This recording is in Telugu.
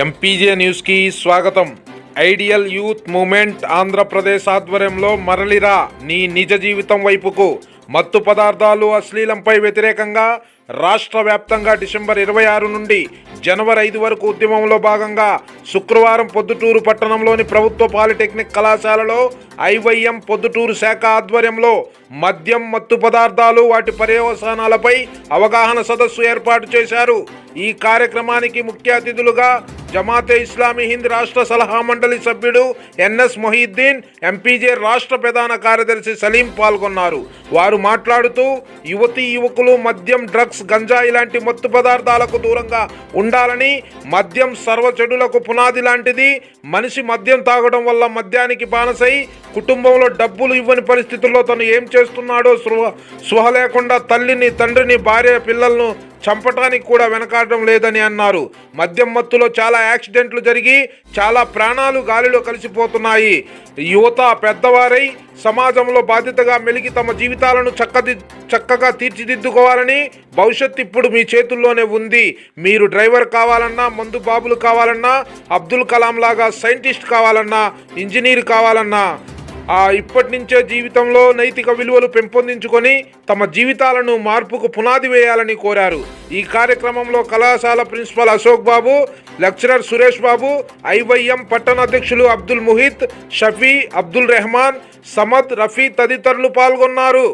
ఎంపీజే న్యూస్కి స్వాగతం. ఐడియల్ యూత్ మూమెంట్ ఆంధ్రప్రదేశ్ ఆధ్వర్యంలో మరలిరా నీ నిజ జీవితం వైపుకు. మత్తు పదార్థాలు అశ్లీలంపై వ్యతిరేకంగా రాష్ట్ర వ్యాప్తంగా డిసెంబర్ ఇరవై ఆరు నుండి జనవరి ఐదు వరకు ఉద్యమంలో భాగంగా శుక్రవారం పొద్దుటూరు పట్టణంలోని ప్రభుత్వ పాలిటెక్నిక్ కళాశాలలో ఐవైఎం పొద్దుటూరు శాఖ ఆధ్వర్యంలో మద్యం మత్తు పదార్థాలు వాటి పర్యవసానాలపై అవగాహన సదస్సు ఏర్పాటు చేశారు. ఈ కార్యక్రమానికి ముఖ్య అతిథులుగా జమాతే ఇస్లామీ హింద్ రాష్ట్ర సలహా మండలి సభ్యుడు ఎన్ఎస్ మొహీద్దీన్ ఎంపీజే రాష్ట్ర ప్రధాన కార్యదర్శి సలీం పాల్గొన్నారు. వారు మాట్లాడుతూ యువతీ యువకులు మద్యం డ్రగ్స్ గంజాయి లాంటి మత్తు పదార్థాలకు దూరంగా ఉండాలని మద్యం సర్వ చెడులకు పునాది లాంటిది మనిషి మద్యం తాగడం వల్ల మద్యానికి బానసై కుటుంబంలో డబ్బులు ఇవ్వని పరిస్థితుల్లో తను ఏం చేస్తున్నాడో స్పృహ స్పృహ లేకుండా తల్లిని తండ్రిని భార్య పిల్లలను చంపటానికి కూడా వెనకాడడం లేదని అన్నారు. మద్యం మత్తులో చాలా యాక్సిడెంట్లు జరిగి చాలా ప్రాణాలు గాలిలో కలిసిపోతున్నాయి. యువత పెద్దవారై సమాజంలో బాధ్యతగా మెలిగి తమ జీవితాలను చక్కది చక్కగా తీర్చిదిద్దుకోవాలని భవిష్యత్తు ఇప్పుడు మీ చేతుల్లోనే ఉంది. మీరు డ్రైవర్ కావాలన్నా మందు బాబులు కావాలన్నా అబ్దుల్ కలాం లాగా సైంటిస్ట్ కావాలన్నా ఇంజనీర్ కావాలన్నా ఆ ఇప్పటి నుంచే జీవితంలో నైతిక విలువలు పెంపొందించుకొని తమ జీవితాలను మార్పుకు పునాది వేయాలని కోరారు. ఈ కార్యక్రమంలో కళాశాల principal Ashok Babu lecturer Suresh Babu IYM పట్టణాధ్యక్షులు Abdul Muhith Shafi Abdul Rehman Samad Rafi తదితరులు పాల్గొన్నారు.